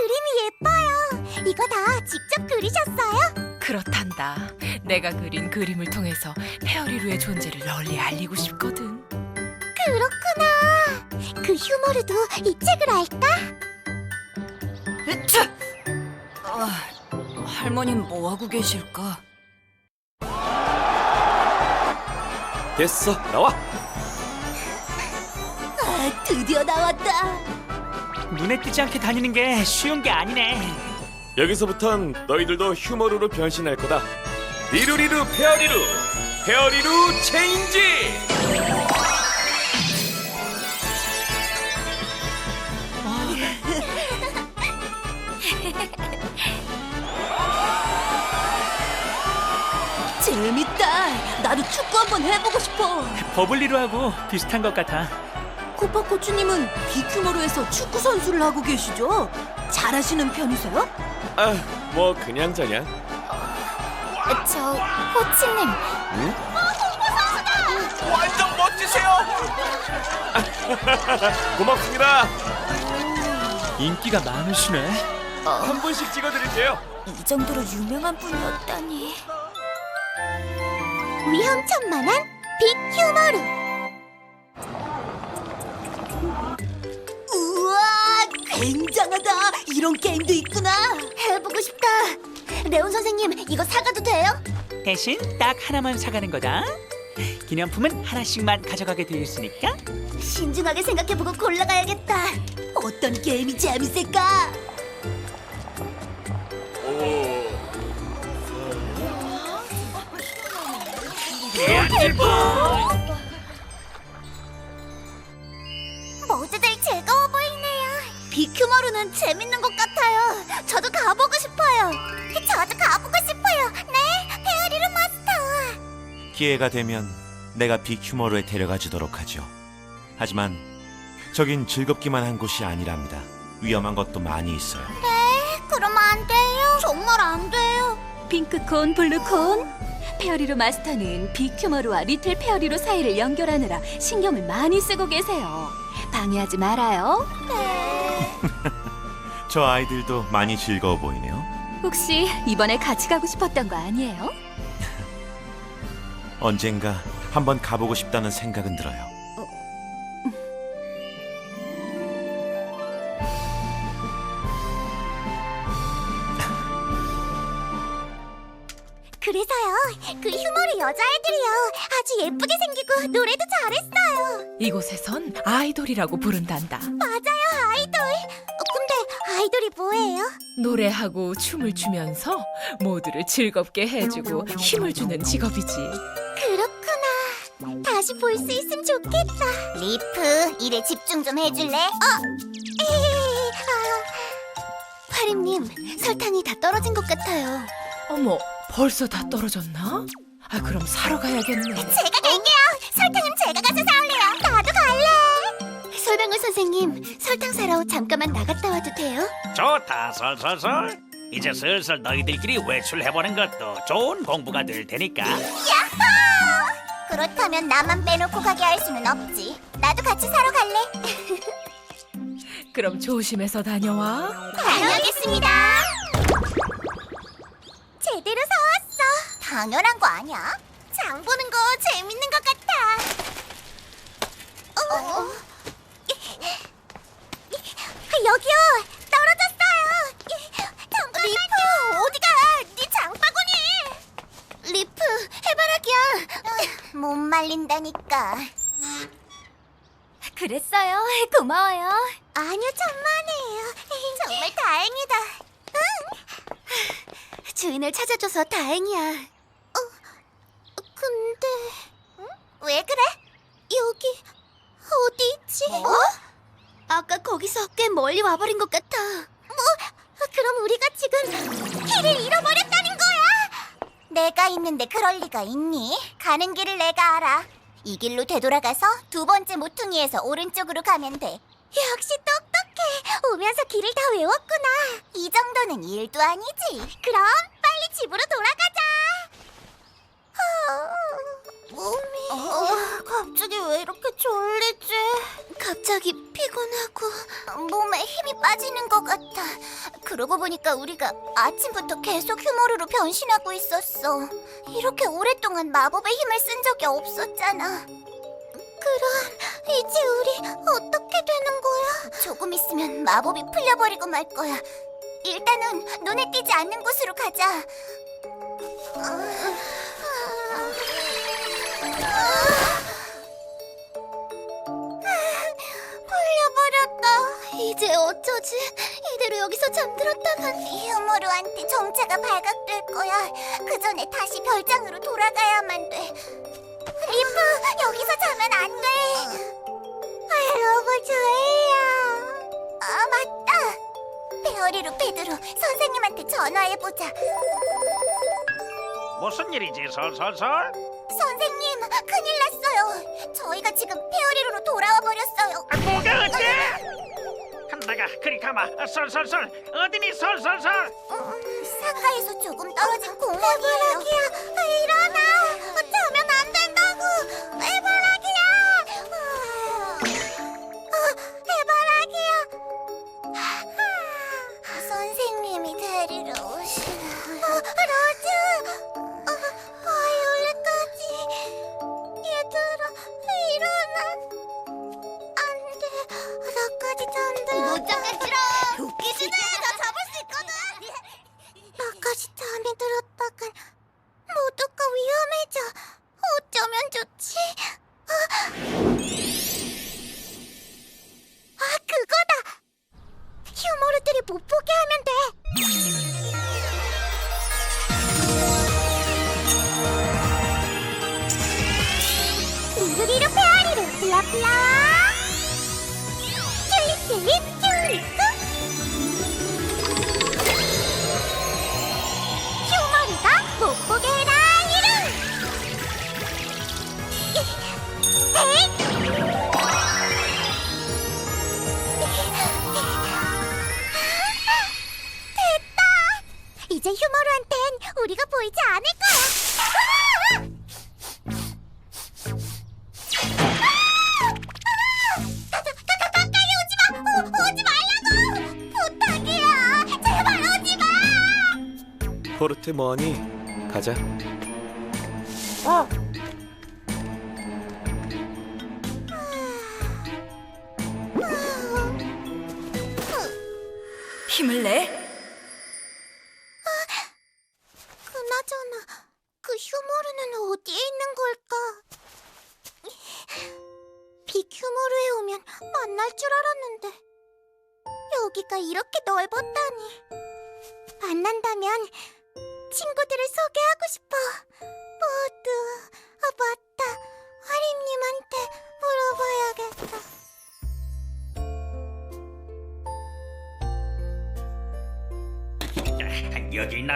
그림이 예뻐요 이거 다 직접 그리셨어요? 그렇단다. 내가 그린 그림을 통해서 페어리루의 존재를 널리 알리고 싶거든. 그렇구나 그 휴머르도 이 책을 알까? 으쌰! 아, 할머님 뭐 하고 계실까? 됐어 나와 아, 드디어 나왔다 눈에 띄지 않게 다니는 게 쉬운 게 아니네. 여기서부턴 너희들도 휴머루로 변신할 거다. 리루리루 페어리루. 페어리루 체인지! 재밌다. 나도 축구 한번 해보고 싶어. 버블리루하고 비슷한 것 같아. 코파코추님은 비큐머루에서 축구 선수를 하고 계시죠? 잘하시는 편이세요? 아 뭐 그냥저냥. 저 코치님. 완전 멋지세요. 고맙습니다. 인기가 많으시네. 한 분씩 찍어드릴게요. 이 정도로 유명한 분이었다니. 위험천만한 빅 휴머루 굉장하다 이런 게임도 있구나 해보고 싶다 레온 선생님 이거 사가도 돼요? 대신 딱 하나만 사가는 거다. 기념품은 하나씩만 가져가게 되어 있으니까. 신중하게 생각해보고 골라가야겠다 어떤 게임이 재밌을까? 모두들 즐거워 보이네요. 비큐머루는 재밌는 것 같아요. 저도 가보고 싶어요. 저도 가보고 싶어요. 네, 페어리루 마스터. 기회가 되면 내가 빅휴머로에 데려가 주도록 하죠. 하지만 저긴 즐겁기만 한 곳이 아니랍니다. 위험한 것도 많이 있어요. 그럼 안 돼요. 정말 안 돼요. 핑크콘, 블루콘. 페어리로 마스터는 빅큐머루와 리틀 페어리로 사이를 연결하느라 신경을 많이 쓰고 계세요. 방해하지 말아요. 저 아이들도 많이 즐거워 보이네요. 혹시 이번에 같이 가고 싶었던 거 아니에요? 언젠가 한번 가보고 싶다는 생각은 들어요. 그 휴머루 여자애들이요. 아주 예쁘게 생기고 노래도 잘했어요. 이곳에선 아이돌이라고 부른단다. 맞아요, 아이돌. 어, 근데 아이돌이 뭐예요? 노래하고 춤을 추면서 모두를 즐겁게 해주고 힘을 주는 직업이지. 그렇구나. 다시 볼 수 있으면 좋겠다. 리프, 일에 집중 좀 해줄래? 어? 에헤헤, 아. 파림님, 설탕이 다 떨어진 것 같아요. 어머, 벌써 다 떨어졌나? 아, 그럼 사러 가야겠네. 제가 갈게요. 설탕은 제가 가서 사올래요. 나도 갈래. 설명을 선생님, 설탕 사러 잠깐만 나갔다 와도 돼요? 좋다 솔솔솔 이제 슬슬 너희들끼리 외출해보는 것도 좋은 공부가 될 테니까 그렇다면 나만 빼놓고 가게 할 수는 없지. 나도 같이 사러 갈래. 그럼 조심해서 다녀와. 다녀오겠습니다. 당연한 거 아니야? 장 보는 거 재밌는 것 같아. 어? 여기요. 떨어졌어요. 잠깐만요. 리프 어디가? 네 장바구니. 리프 해바라기야. 못 말린다니까. 그랬어요. 고마워요. 아니요, 천만에요. 정말 다행이다. 응. 주인을 찾아줘서 다행이야. 어, 근데 왜 그래? 여기 어디 있지? 어? 아까 거기서 꽤 멀리 와버린 것 같아. 뭐? 그럼 우리가 지금 길을 잃어버렸다는 거야? 내가 있는데 그럴 리가 있니? 가는 길을 내가 알아. 이 길로 되돌아가서 두 번째 모퉁이에서 오른쪽으로 가면 돼. 역시 똑똑해. 오면서 길을 다 외웠구나. 이 정도는 일도 아니지. 그럼 빨리 집으로 돌아가자. 몸이 갑자기 왜 이렇게 졸리지? 갑자기 피곤하고 몸에 힘이 빠지는 것 같아. 그러고 보니까 우리가 아침부터 계속 휴머루로 변신하고 있었어. 이렇게 오랫동안 마법의 힘을 쓴 적이 없었잖아. 그럼 이제 우리 어떻게 되는 거야? 조금 있으면 마법이 풀려버리고 말 거야. 일단은 눈에 띄지 않는 곳으로 가자. 풀 이제 어쩌지? 이대로 여기서 잠들었다간 휴머루한테 정체가 발각될 거야. 그 전에 다시 별장으로 돌아가야만 돼. 리프, 여기서 자면 안 돼. 아, 여보, 저예요. 아, 맞다. 페어리로 페드로 선생님한테 전화해보자. 무슨 일이지 솔솔솔 선생님, 큰일 났어요. 저희가 지금 페어리로로 돌아와 버렸어요. 아, 뭐가 어째 한다가 그리 가마. 솔솔솔 어디니? 솔솔솔 음, 상가에서 조금 떨어진 공원이에요. 해바라기야, 플라플라와 튤립 튤립 튤립크 휴머루가 못 보게 해라 이름. 에잇! 이제 휴머루한텐 우리가 보이지 않을 포르트 머니 가자. 힘을 내.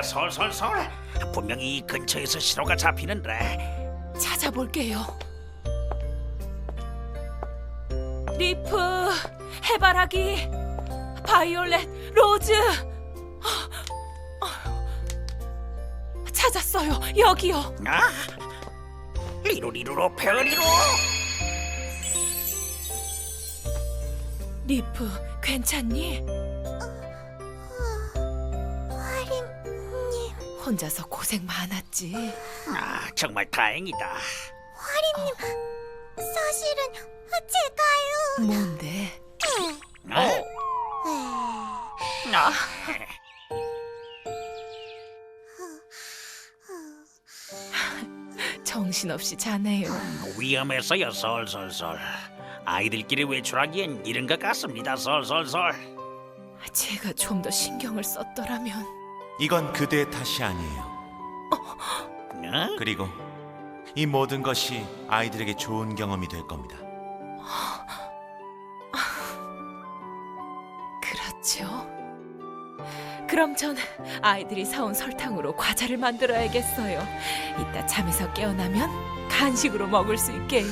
솔솔솔 분명히 이 근처에서 신호가 잡히는데 찾아볼게요. 리프, 해바라기, 바이올렛, 로즈. 찾았어요. 여기요. 아, 리루리루로 페어리로. 리프, 괜찮니? 혼자서 고생 많았지. 아, 정말 다행이다. 사실은 제가요. 뭔데? 어? 아, 정신없이 자네요. 위험해서요, 솔솔솔. 아이들끼리 외출하기엔 이른 것 같습니다, 솔솔솔. 제가 좀 더 신경을 썼더라면. 이건 그대의 탓이 아니에요. 어? 그리고 이 모든 것이 아이들에게 좋은 경험이 될 겁니다. 그렇죠. 그럼 전 아이들이 사온 설탕으로 과자를 만들어야겠어요. 이따 잠에서 깨어나면 간식으로 먹을 수 있게요.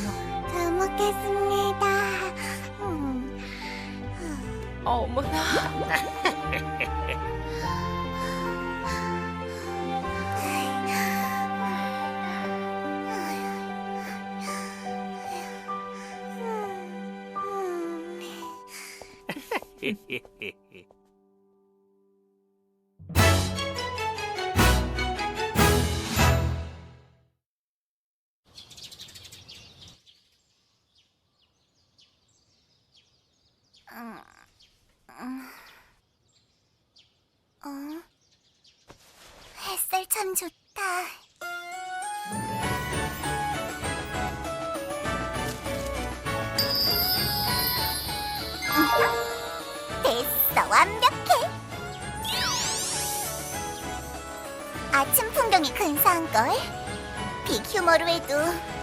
잘 먹겠습니다. 음, 어머나. へへへへ。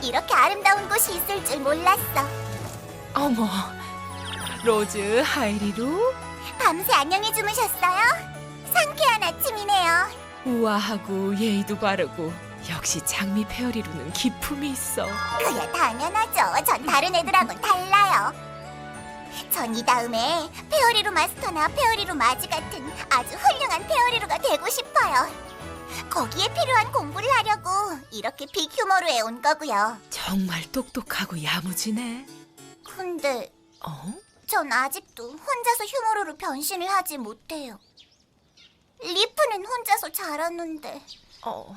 이렇게 아름다운 곳이 있을 줄 몰랐어. 어머. 로즈 하이리루 밤새 안녕히 주무셨어요? 상쾌한 아침이네요. 우아하고 예의도 바르고 역시 장미 페어리루는 기품이 있어. 그야 당연하죠. 전 다른 애들하고는 달라요. 전 이 다음에 페어리루 마스터나 페어리루 마지 같은 아주 훌륭한 페어리루가 되고 싶어요. 거기에 필요한 공부를 하려고 이렇게 빅휴머루에 온 거고요. 정말 똑똑하고 야무지네. 근데 어? 전 아직도 혼자서 휴머루로 변신을 하지 못해요. 리프는 혼자서 잘하는데 어.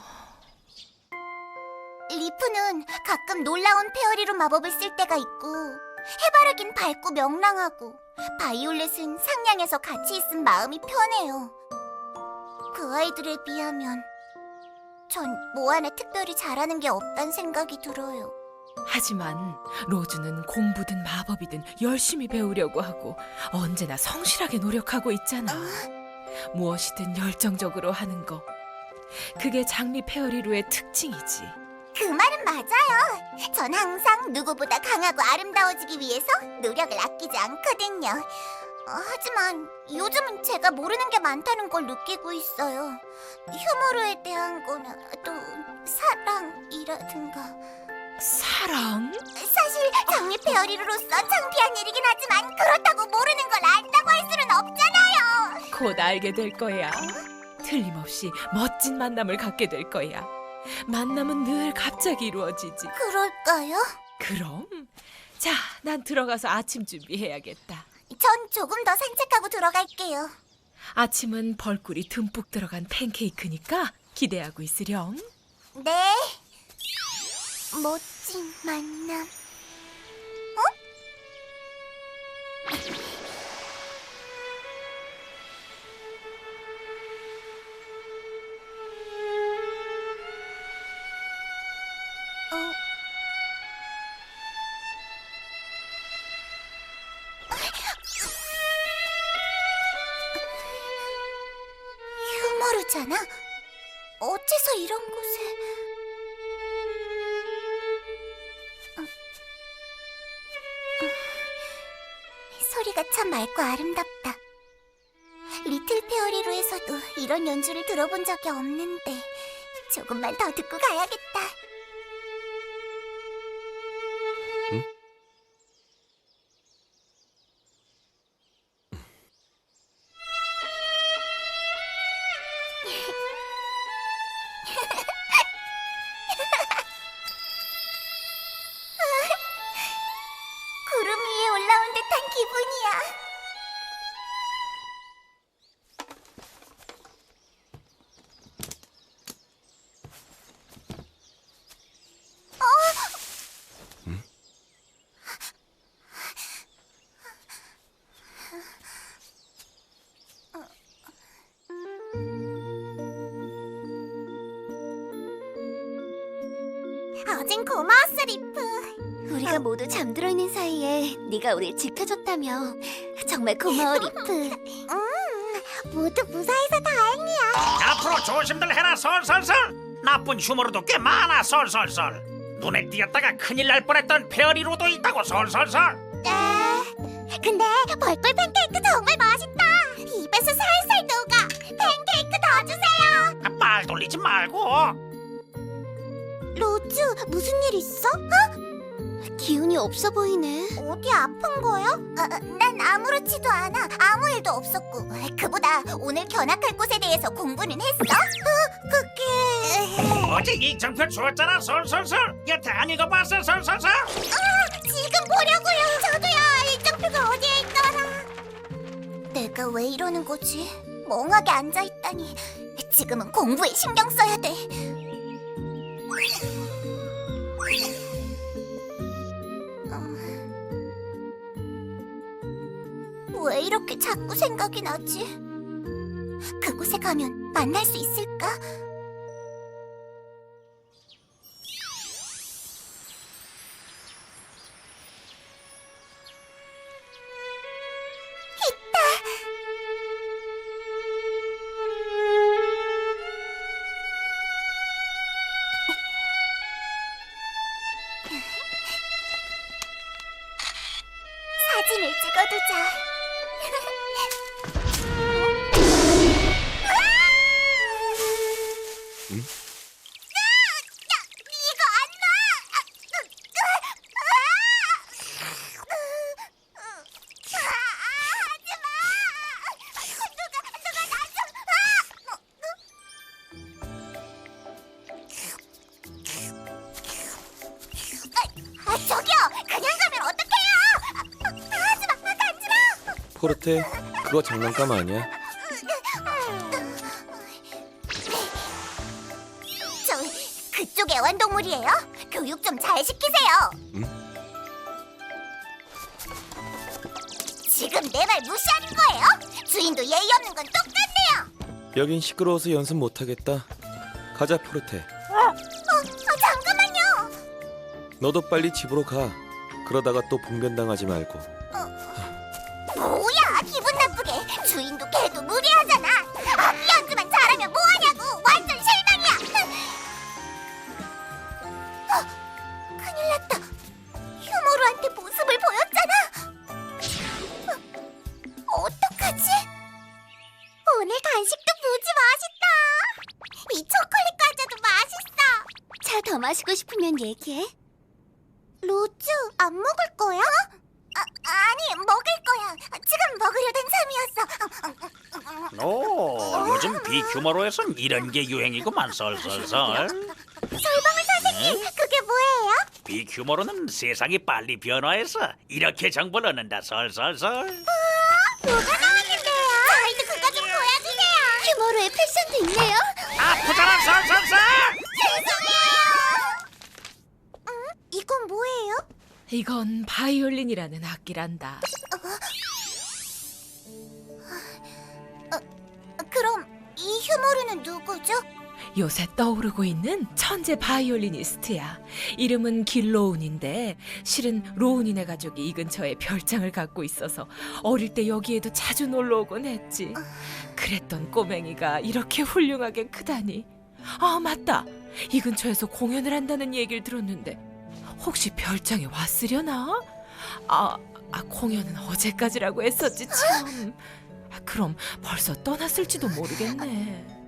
리프는 가끔 놀라운 페어리로 마법을 쓸 때가 있고 해바라긴 밝고 명랑하고 바이올렛은 상냥해서 같이 있음 마음이 편해요. 그 아이들에 비하면 전 뭐 하나 특별히 잘하는 게 없단 생각이 들어요. 하지만 로즈는 공부든 마법이든 열심히 배우려고 하고 언제나 성실하게 노력하고 있잖아. 무엇이든 열정적으로 하는 거. 그게 장미 페어리루의 특징이지. 그 말은 맞아요. 전 항상 누구보다 강하고 아름다워지기 위해서 노력을 아끼지 않거든요. 어, 하지만 요즘은 제가 모르는 게 많다는 걸 느끼고 있어요. 휴머루에 대한 거나 또 사랑이라든가. 사랑? 사실 장미 페어리루로서 창피한 일이긴 하지만 그렇다고 모르는 걸 안다고 할 수는 없잖아요. 곧 알게 될 거야. 틀림없이 멋진 만남을 갖게 될 거야. 만남은 늘 갑자기 이루어지지. 그럴까요? 그럼. 자, 난 들어가서 아침 준비해야겠다. 전 조금 더 산책하고 들어갈게요. 아침은 벌꿀이 듬뿍 들어간 팬케이크니까 기대하고 있으렴. 네. 멋진 만남. 어? 어? 휴머루잖아. 어째서 이런 곳에? 소리가 참 맑고 아름답다. 리틀 페어리로에서도 이런 연주를 들어본 적이 없는데 조금만 더 듣고 가야겠다. 기분이야. 네가 우릴 지켜줬다며 정말 고마워, 리프. 음, 모두 무사해서 다행이야. 앞으로 조심들 해라 솔솔솔 나쁜 휴머로도 꽤 많아 솔솔솔 눈에 띄었다가 큰일 날 뻔했던 페어리로도 있다고 솔솔솔 네. 근데 벌꿀 팬케이크 정말 맛있다. 입에서 살살 녹아. 팬케이크 더 주세요. 아, 말 돌리지 말고 로즈, 무슨 일 있어? 어? 기운이 없어 보이네. 어디 아픈 거야? 난 아무렇지도 않아. 아무 일도 없었고. 그보다 오늘 견학할 곳에 대해서 공부는 했어? 어, 그게... 어제 이정표 주었잖아 솔솔솔 여태 안 읽어봤어 솔솔솔 지금 보려고요. 저도요. 일정표가 어디에 있더라. 내가 왜 이러는 거지? 멍하게 앉아 있다니. 지금은 공부에 신경 써야 돼. 왜 이렇게 자꾸 생각이 나지? 그곳에 가면 만날 수 있을까? 포르테 그거 장난감 아니야? 저 그쪽 애완동물이에요? 교육 좀 잘 시키세요. 응? 지금 내 말 무시하는 거예요? 주인도 예의 없는 건 똑같네요. 여긴 시끄러워서 연습 못하겠다 가자 포르테 어, 어, 잠깐만요. 너도 빨리 집으로 가 그러다가 또 봉변당하지 말고 기분 나쁘게 주인도 개도 무리하잖아. 연주만 잘하면 뭐하냐고 완전 실망이야. 어, 큰일 났다. 휴모루한테 모습을 보였잖아. 어, 어떡하지? 오늘 간식도 무지 맛있다. 이 초콜릿 과자도 맛있어. 차 더 마시고 싶으면 얘기해. 휴머로에선 이런 게 유행이구만 솔솔솔 설방울 선생님, 그게 뭐예요? 비휴머로는 세상이 빨리 변화해서 이렇게 정보를 얻는다 솔솔솔 뭐가 나왔는데요? 저희도 그거 좀 보여주세요. 휴머로의 패션도 있네요. 아프잖아 솔솔솔 죄송해요. 응? 이건 뭐예요? 이건 바이올린이라는 악기란다. 누구죠? 요새 떠오르고 있는 천재 바이올리니스트야. 이름은 길로운인데 실은 로운이네 가족이 이 근처에 별장을 갖고 있어서 어릴 때 여기에도 자주 놀러 오곤 했지. 그랬던 꼬맹이가 이렇게 훌륭하게 크다니. 아 맞다. 이 근처에서 공연을 한다는 얘기를 들었는데 혹시 별장에 왔으려나? 아, 아 공연은 어제까지라고 했었지 참. 아, 그럼 벌써 떠났을지도 모르겠네.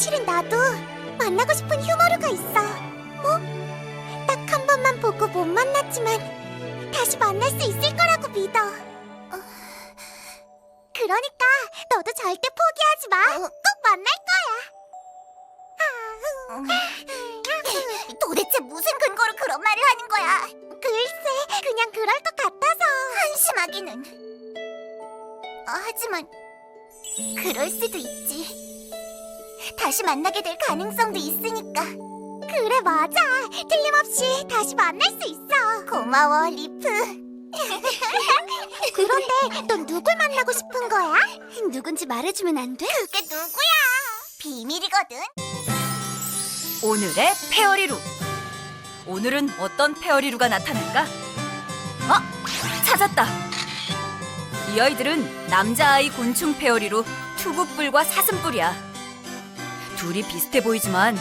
사실은 나도 만나고 싶은 휴머루가 있어. 뭐? 딱 힘들었지만 다시 만날 수 있을 거라고 믿어. 어, 그러니까 너도 절대 포기하지 마. 꼭 만날 거야. 아, 도대체 무슨 근거로 그런 말을 하는 거야? 글쎄, 그냥 그럴 것 같아서 한심하기는. 어, 하지만 그럴 수도 있지. 다시 만나게 될 가능성도 있으니까. 그래 맞아. 틀림없이 다시 만날 수 있어. 고마워 리프. 그런데 넌 누굴 만나고 싶은 거야? 누군지 말해주면 안 돼? 그게 누구야? 비밀이거든. 오늘의 페어리루. 오늘은 어떤 페어리루가 나타날까? 어, 찾았다. 이 아이들은 남자아이 곤충 페어리루 투구뿔과 사슴뿔이야. 둘이 비슷해 보이지만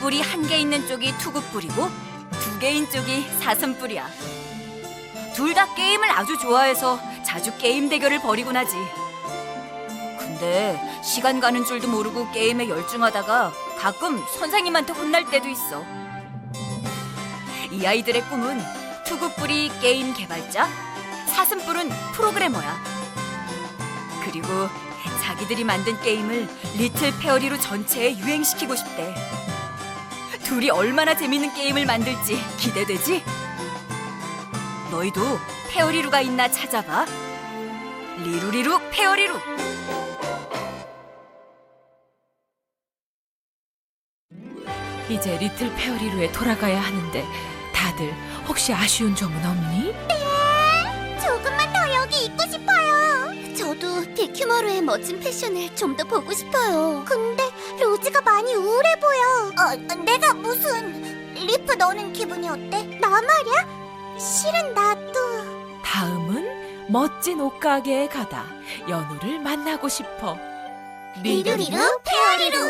뿔이 한개 있는 쪽이 투구뿔이고 두 개인 쪽이 사슴뿔이야. 둘 다 게임을 아주 좋아해서 자주 게임 대결을 벌이곤 하지. 근데 시간 가는 줄도 모르고 게임에 열중하다가 가끔 선생님한테 혼날 때도 있어. 이 아이들의 꿈은 투구뿔이 게임 개발자, 사슴뿔은 프로그래머야. 그리고 자기들이 만든 게임을 리틀 페어리로 전체에 유행시키고 싶대. 둘이 얼마나 재밌는 게임을 만들지 기대되지? 너희도 페어리루가 있나 찾아봐. 리루리루 페어리루. 이제 리틀 페어리루에 돌아가야 하는데 다들 혹시 아쉬운 점은 없니? 조금만 더 여기 있고 싶어요. 저도 빅큐머로의 멋진 패션을 좀 더 보고 싶어요. 근데 로즈가 많이 우울해 보여. 어, 내가 무슨... 리프 너는 기분이 어때? 나 말이야? 실은 나도... 다음은 멋진 옷가게에 가다 연우를 만나고 싶어. 리루리루 페어리루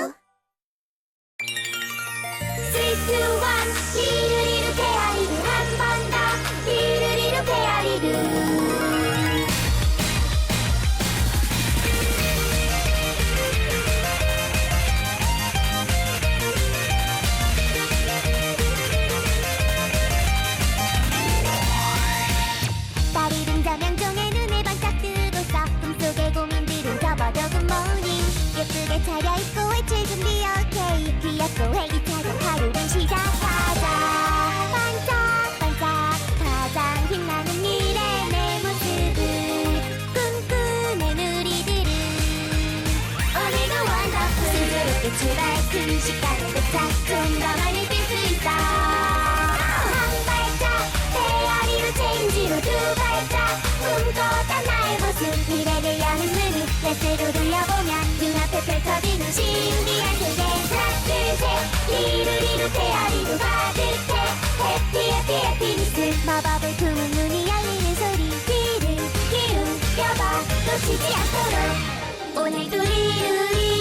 출발 그 시간에 도착 좀더 많이 뛸수 있어 한 발짝 페어리로 체인지로 두 발짝 꿈꿔던 나의 모습 미래를 여는 눈을 레스로 돌려보면 눈앞에 펼쳐지는 신비한 세계 하나 둘셋 리루리루 페어리로 가득해 해피 해피 해피니스 마법을 품은 눈이 열리는 소리 귀를 기울여봐 놓치지 않도록 오늘도 리루리